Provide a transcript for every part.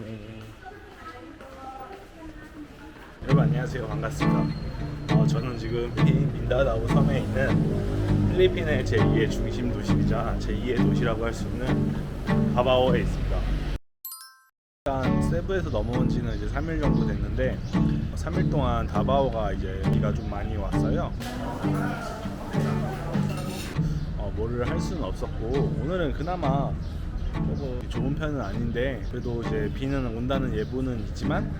네. 여러분 안녕하세요 반갑습니다. 어, 저는 지금 민다나오 섬에 있는 필리핀의 제2의 중심 도시이자 제2의 도시라고 할 수 있는 바바오에 있습니다. 일단 세부에서 넘어온 지는 이제 3일 정도 됐는데 3일 동안 다바오가 이제 비가 좀 많이 왔어요. 어, 뭐를 할 수는 없었고 오늘은 그나마 뭐 좋은 편은 아닌데 그래도 이제 비는 온다는 예보는 있지만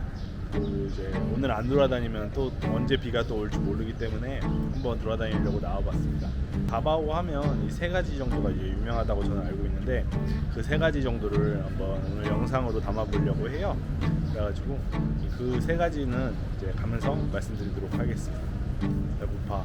그 이제 오늘 안 돌아다니면 또 언제 비가 또 올지 모르기 때문에 한번 돌아다니려고 나와봤습니다. 다바오 하면 이 세 가지 정도가 이제 유명하다고 저는 알고 있는데 그 세 가지 정도를 한번 오늘 영상으로 담아보려고 해요. 그래가지고 그 세 가지는 이제 가면서 말씀드리도록 하겠습니다. 배고파.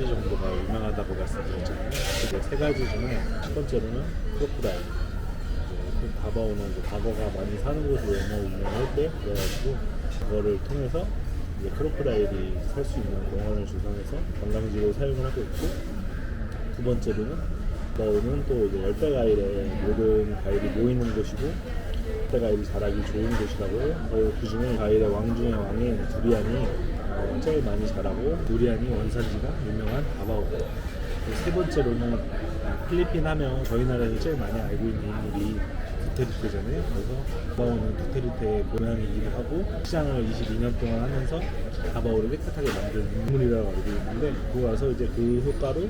가지 정도가 유명하다고 말씀드렸잖아요. 그세 가지 중에 첫 번째로는 크로코다일. 이제 그 이제 과거가 많이 사는 곳으로 너무 유명할 때 그래가지고 그거를 통해서 이제 크로코다일이 살 수 있는 공원을 조성해서 관광지로 사용을 하고 있고 두 번째로는 다바오는 또 이제 열대 과일에 모든 과일이 모이는 곳이고 열대 과일이 자라기 좋은 곳이라고 해요. 그 중에 과일의 왕 중의 왕인 두리안이 어, 제일 많이 자라고 두리안이 원산지가 유명한 다바오고 그세 번째로는 아, 필리핀 하면 저희 나라에서 제일 많이 알고 있는 인물이 두테르테잖아요. 그래서 다바오는 두테르테의 고향이기도 하고 시장을 22년 동안 하면서 다바오를 깨끗하게 만든 인물이라고 알고 있는데 그거 와서 이제 그 효과로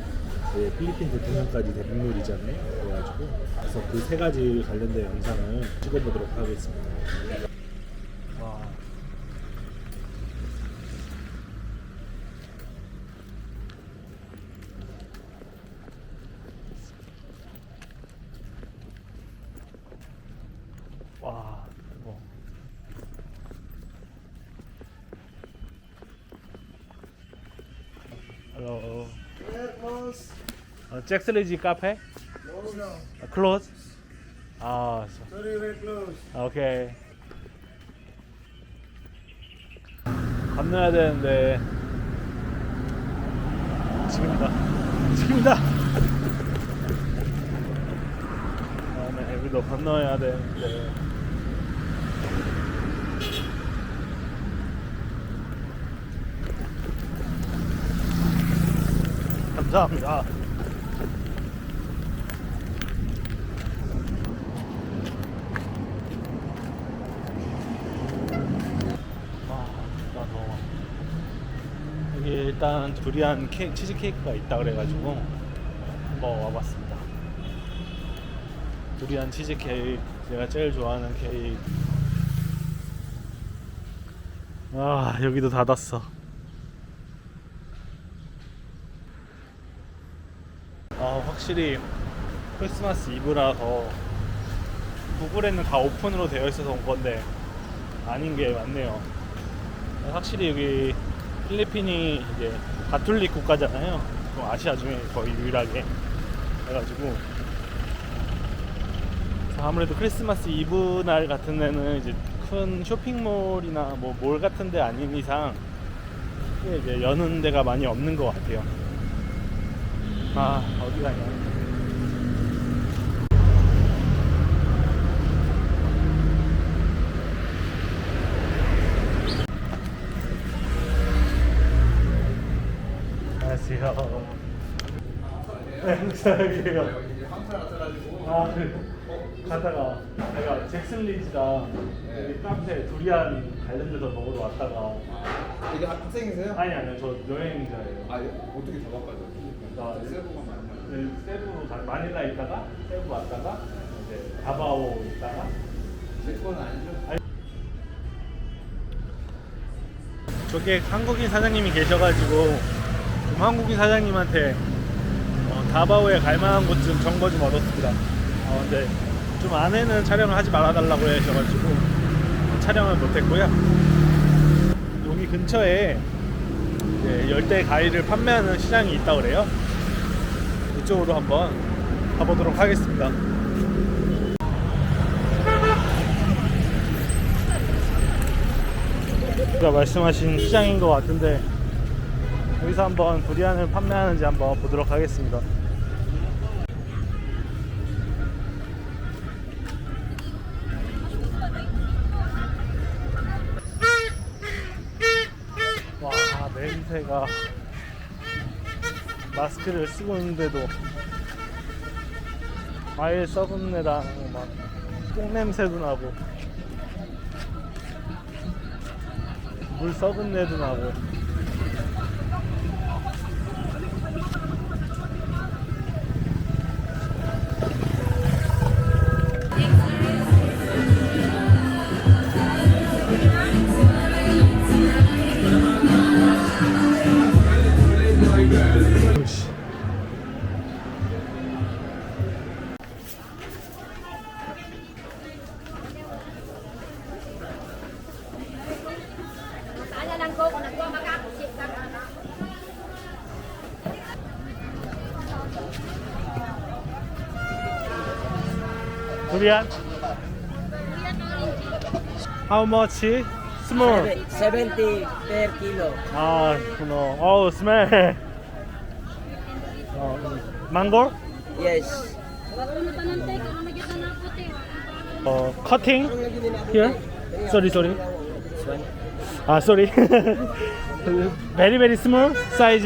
이제 필리핀 대통령까지 된 인물이잖아요. 그래가지고 그래서 그 세 가지 관련된 영상을 찍어보도록 하겠습니다. 와. 와, 뭐. Hello. close. Uh, 잭슬리지 카페? No, no. Uh, close? 아, so- Sorry, we're close. 오케이. 건너야 되는데 지금이다. 지금이다. 아, 네, 여기도 건너야 되는데. 감사합니다. 아. 여기 일단 두리안 케 치즈 케이크가 있다 그래가지고 한번 와봤습니다. 두리안 치즈 케이크 제가 제일 좋아하는 케이크. 아 여기도 닫았어. 아 확실히 크리스마스 이브라서 구글에는 다 오픈으로 되어 있어서 온 건데 아닌 게 맞네요. 확실히 여기 필리핀이 이제 가톨릭 국가잖아요. 또 아시아 중에 거의 유일하게 해가지고 아무래도 크리스마스 이브 날 같은 데는 이제 큰 쇼핑몰이나 뭐 몰 같은 데 아닌 이상 이제 여는 데가 많이 없는 것 같아요. 아 어디 가냐? 여기에요. 여기 황사 났어가지고 아, 네. 가다가 내가 잭슨 리지랑 여기 카페 두리안 관련돼서 먹으러 왔다가 아, 이게 학생이세요? 아니 아니요 저 여행자예요. 아 어떻게 다 바꿔요? 아, 세부만 많이 네, 세부로 가- 마닐라 있다가 세부 왔다가 이제 다바오 있다가 제 거는 아니죠? 저기 한국인 사장님이 계셔가지고 좀 한국인 사장님한테 어, 다바오에 갈 만한 곳 좀 정보 좀 얻었습니다. 어, 근데 좀 안에는 촬영을 하지 말아달라고 하셔가지고 촬영을 못했고요. 여기 근처에 이제 열대 과일을 판매하는 시장이 있다고 그래요. 이쪽으로 한번 가보도록 하겠습니다. 제가 말씀하신 시장인 것 같은데 여기서 한번 두리안을 판매하는지 한번 보도록 하겠습니다. 와 냄새가 마스크를 쓰고 있는데도 과일 썩은 내랑 막똥 냄새도 나고 물 썩은 내도 나고 How much? Small. 70 per kilo. Ah, no. Oh, smell. Oh, mango? Yes. Oh, cutting here. Sorry, sorry. Ah, sorry. very, very small size.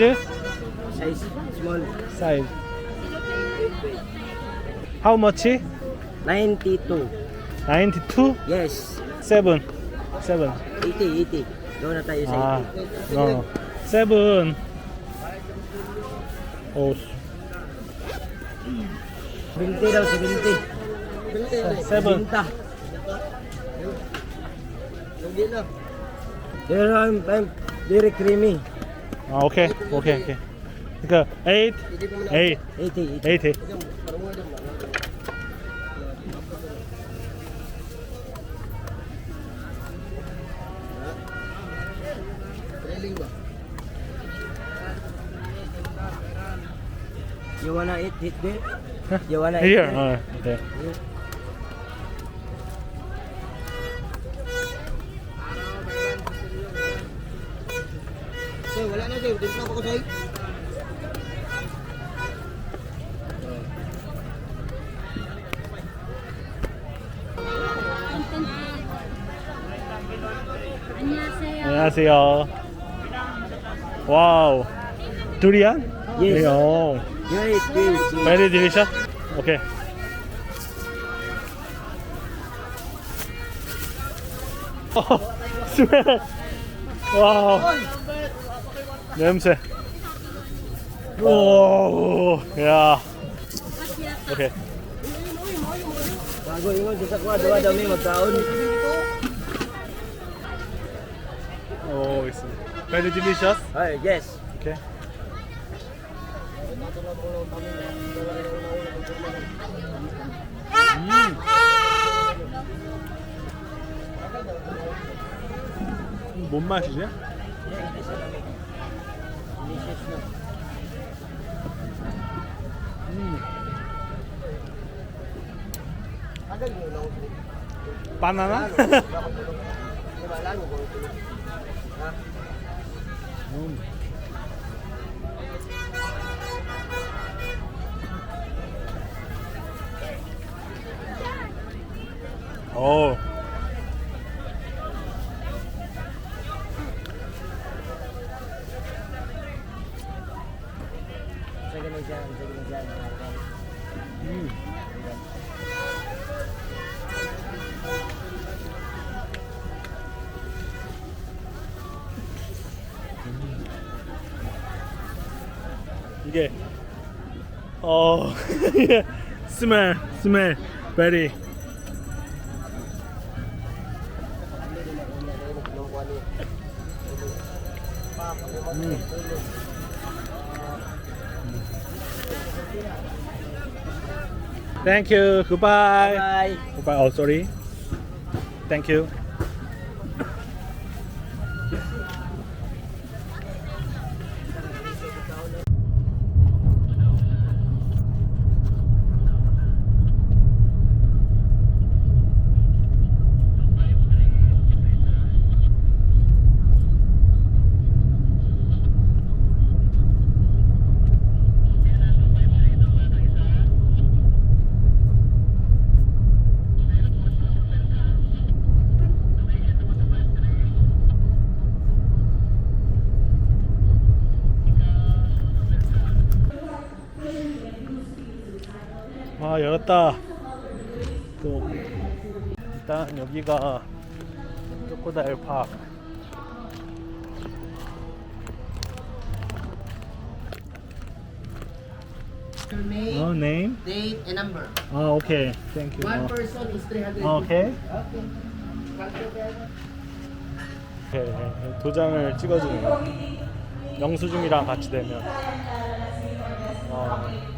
Size small. Size. How much? 92. 92? Yes. 7. 7. 80, 80. Doon na tayo sa 아, 80. 어. 7. 오, 70 daw, 70. 70. Seven. Pero I'm, I'm very creamy. 아, 오케이. 오케이, 오케이. 그러니까 8, 8, 80, 80. 80. You wanna eat it there? You wanna eat Here. there? 어, 네. Sir, wala na sir. Dito na ako sir. 안녕하세요. 안녕하세요. 와우. 두리안? Yes. 네, 어. Very tasty. Very delicious. 오케이. 어, 스멜. 와우. 냄새. 오, 야. 오케이. Bago ingon sa sakwa, duwa daw may magkaon. 오, 있어. Very delicious. Ay, yes. 오케이. 음. 뭔 맛이지? 음. 바나나? 음. 어. 이게 어 스멜 스멜 베리 Thank you. Goodbye. Bye. Goodbye. Oh, sorry. Thank you. 아 열었다 또 일단 여기가 쪼코다일 파크 Your name, 어 name date, and number. 아 오케이 땡큐 One 어, person is 300. 어, 오케이 Okay. Calculator. 오케이 도장을 찍어주는 거 영수증이랑 같이 되면 어. 어.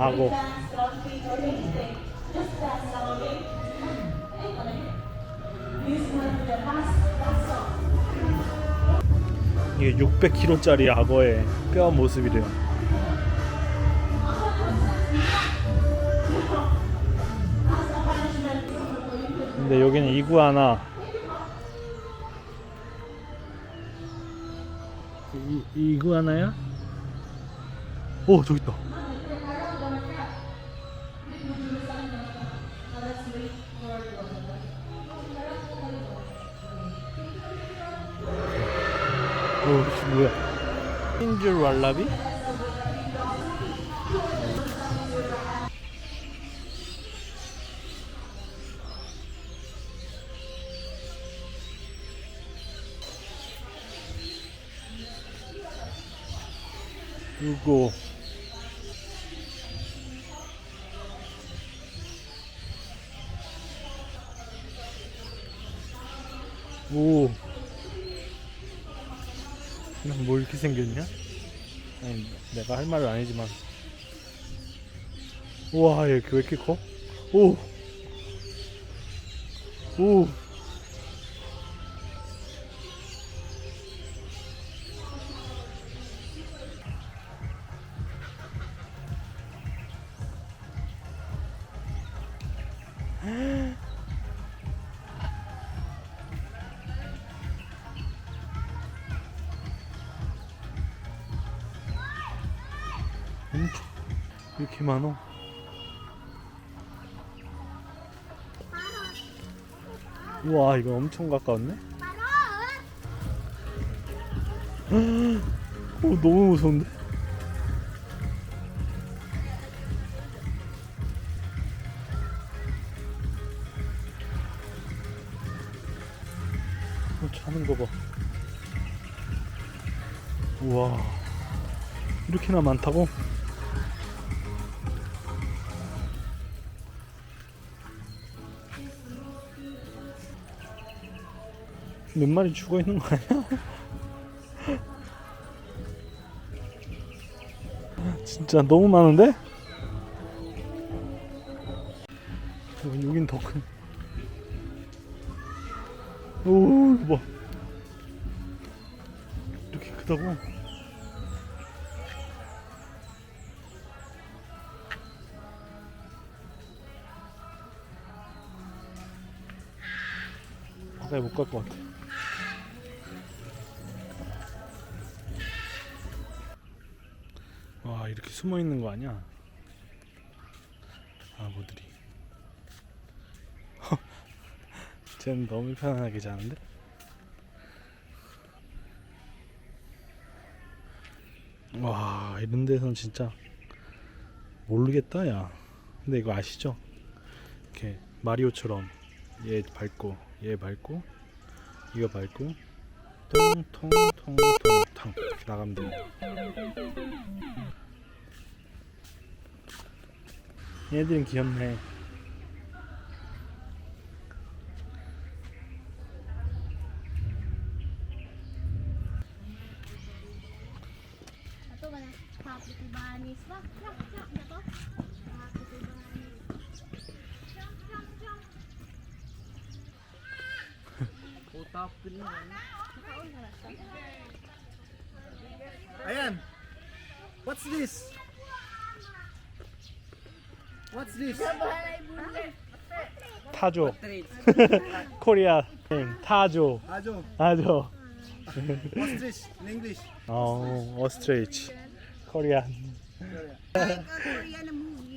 하고 이게 600kg짜리 악어의 뼈 모습이래요. 근데 여기는 이구아나 이, 이구아나야? 오 저기 있다 오 씨, 뭐야 인줄 왈라비? 그리고 오. 이건 뭐 이렇게 생겼냐? 아니, 내가 할 말은 아니지만. 우와, 얘 왜 이렇게 커? 오. 오. 많어. 우와 이거 엄청 가까웠네. 오 너무 무서운데. 어, 자는 거 봐. 우와 이렇게나 많다고? 몇 마리 죽어 있는 거 아니야? 진짜 너무 많은데? 어, 여긴 더 큰. 오, 이거 봐. 이렇게 크다고? 바다에 못 갈 것 같아. 숨어 있는 거 아니야? 아고들이. 쟤는 너무 편안하게 자는데? 와 이런 데선 진짜 모르겠다 야. 근데 이거 아시죠? 이렇게 마리오처럼 얘 밟고 얘 밟고 이거 밟고 통통통통통 나가면 됩니다. 얘들은 귀엽네. What's this? 타조. 코리아 행 타조. 타조. What's this in English? 어, 오스트레이치. 코리안.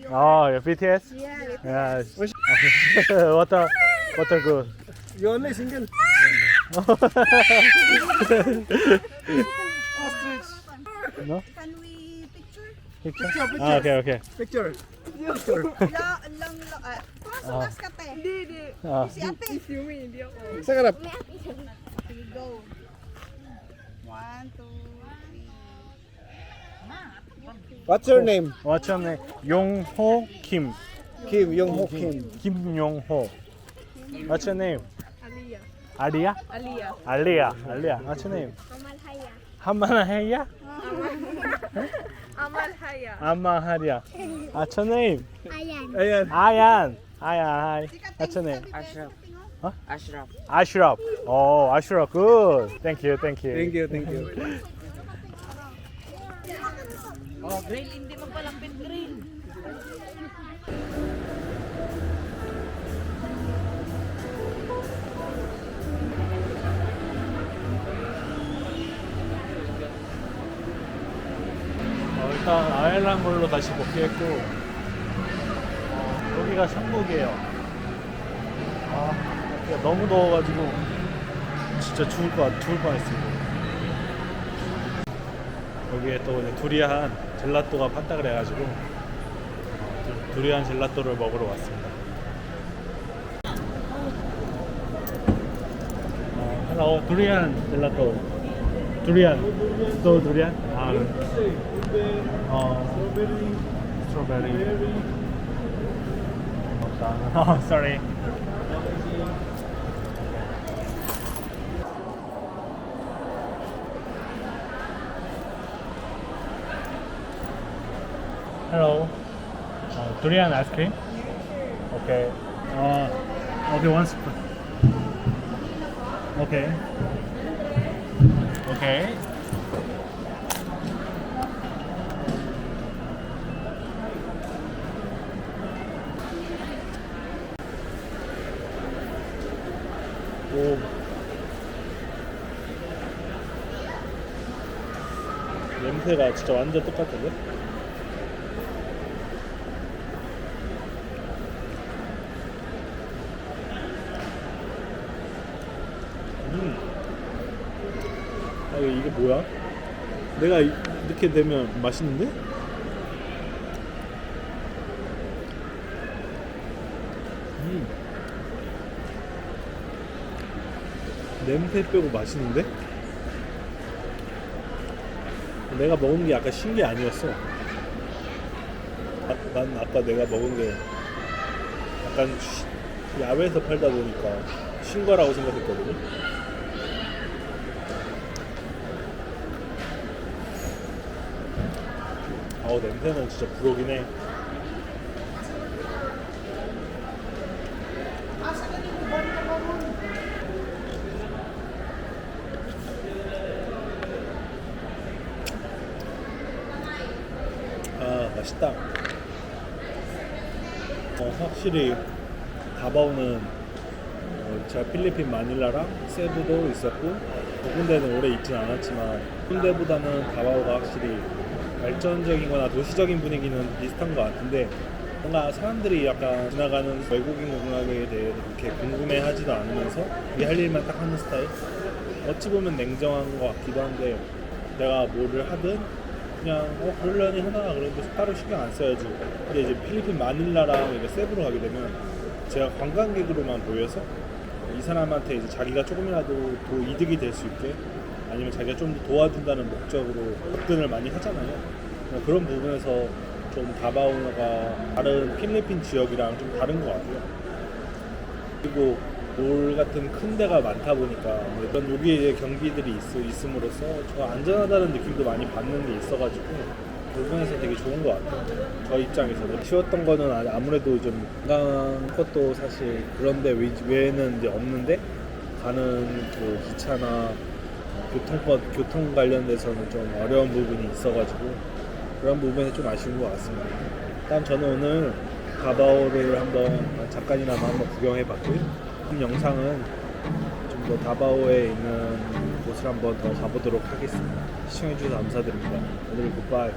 어, 예, BTS? Yeah. what a what a good. You only single. No? Can we picture? Picture? Picture, picture. 아, 오케이, 오케이. Picture. La, lang, lang, ah, pasok Ah. kas ka te. Hindi, hindi. 아, Si ate. Sagarap. Sige, go. One, two, three. What's your name? what's your name? 용호 김. Kim Young Ho Kim. 김용호. What's your name? Aliyah. Aliyah? Aliyah. Aliyah. What's your name? 하마나헤야? Amal Haria. What's your name? Ayan. Ayan. Ayan. Ayan. Hi. What's your name? Ashraf. Huh? Ashraf. Ashraf. Oh, Ashraf. Good. Thank you. Thank you. Thank you. Thank you. oh, great 일단 아일란드로 다시 복귀했고 어, 여기가 천국이에요. 아, 너무 더워가지고 진짜 죽을 것 죽을 뻔했어요. 여기에 또 두리안 젤라또가 판다 그래가지고 어, 두- 두리안 젤라또를 먹으러 왔습니다. 어, hello, 두리안 젤라또. 두리안, 또 두리안? 아, 어, 스트로베리. 없다. 어, sorry. Hello. Uh, durian ice cream? Okay. Uh, okay, one Okay. 오. 냄새가 진짜 완전 똑같은데? 음. 아, 이게, 이게 뭐야? 내가 이- 이렇게 되면 맛있는데? 음. 냄새 빼고 맛있는데? 내가 먹은 게 약간 신게 아니었어. 아, 난 아까 내가 먹은 게 약간 쉬- 야외에서 팔다 보니까 신 거라고 생각했거든요. 어우 냄새는 진짜 불오긴 해. 아 맛있다. 어, 확실히 다바오는 어, 제가 필리핀 마닐라랑 세부도 있었고 두 군데는 오래 있진 않았지만 군데보다는 다바오가 확실히 발전적인거나 도시적인 분위기는 비슷한 것 같은데 뭔가 사람들이 약간 지나가는 외국인 문화에 대해 그렇게 궁금해하지도 않으면서 이게 할 일만 딱 하는 스타일? 어찌 보면 냉정한 것 같기도 한데 내가 뭐를 하든 그냥 어 그러려니 하나 그런데 따로 신경 안 써야지. 근데 이제 필리핀 마닐라랑 이제 세부로 가게 되면 제가 관광객으로만 보여서 이 사람한테 이제 자기가 조금이라도 더 이득이 될 수 있게 아니면 자기가 좀 더 도와준다는 목적으로 접근을 많이 하잖아요. 그런 부분에서 좀 다바오가 다른 필리핀 지역이랑 좀 다른 것 같아요. 그리고 몰 같은 큰 데가 많다 보니까 뭐 이런 여기에 이제 경비들이 있, 있음으로써 저 안전하다는 느낌도 많이 받는 게 있어가지고 그 부분에서 되게 좋은 것 같아요. 저 입장에서도 쉬웠던 거는 아- 아무래도 좀 건강한 것도 사실 그런데 외- 외에는 이제 없는데 가는 그 기차나 교통법 교통 관련돼서는 좀 어려운 부분이 있어가지고 그런 부분이 좀 아쉬운 것 같습니다. 일단 저는 오늘 다바오를 한번 잠깐이나마 한번 구경해봤고요. 다음 영상은 좀 더 다바오에 있는 곳을 한번 더 가보도록 하겠습니다. 시청해주셔서 감사드립니다. 오늘 굿바이.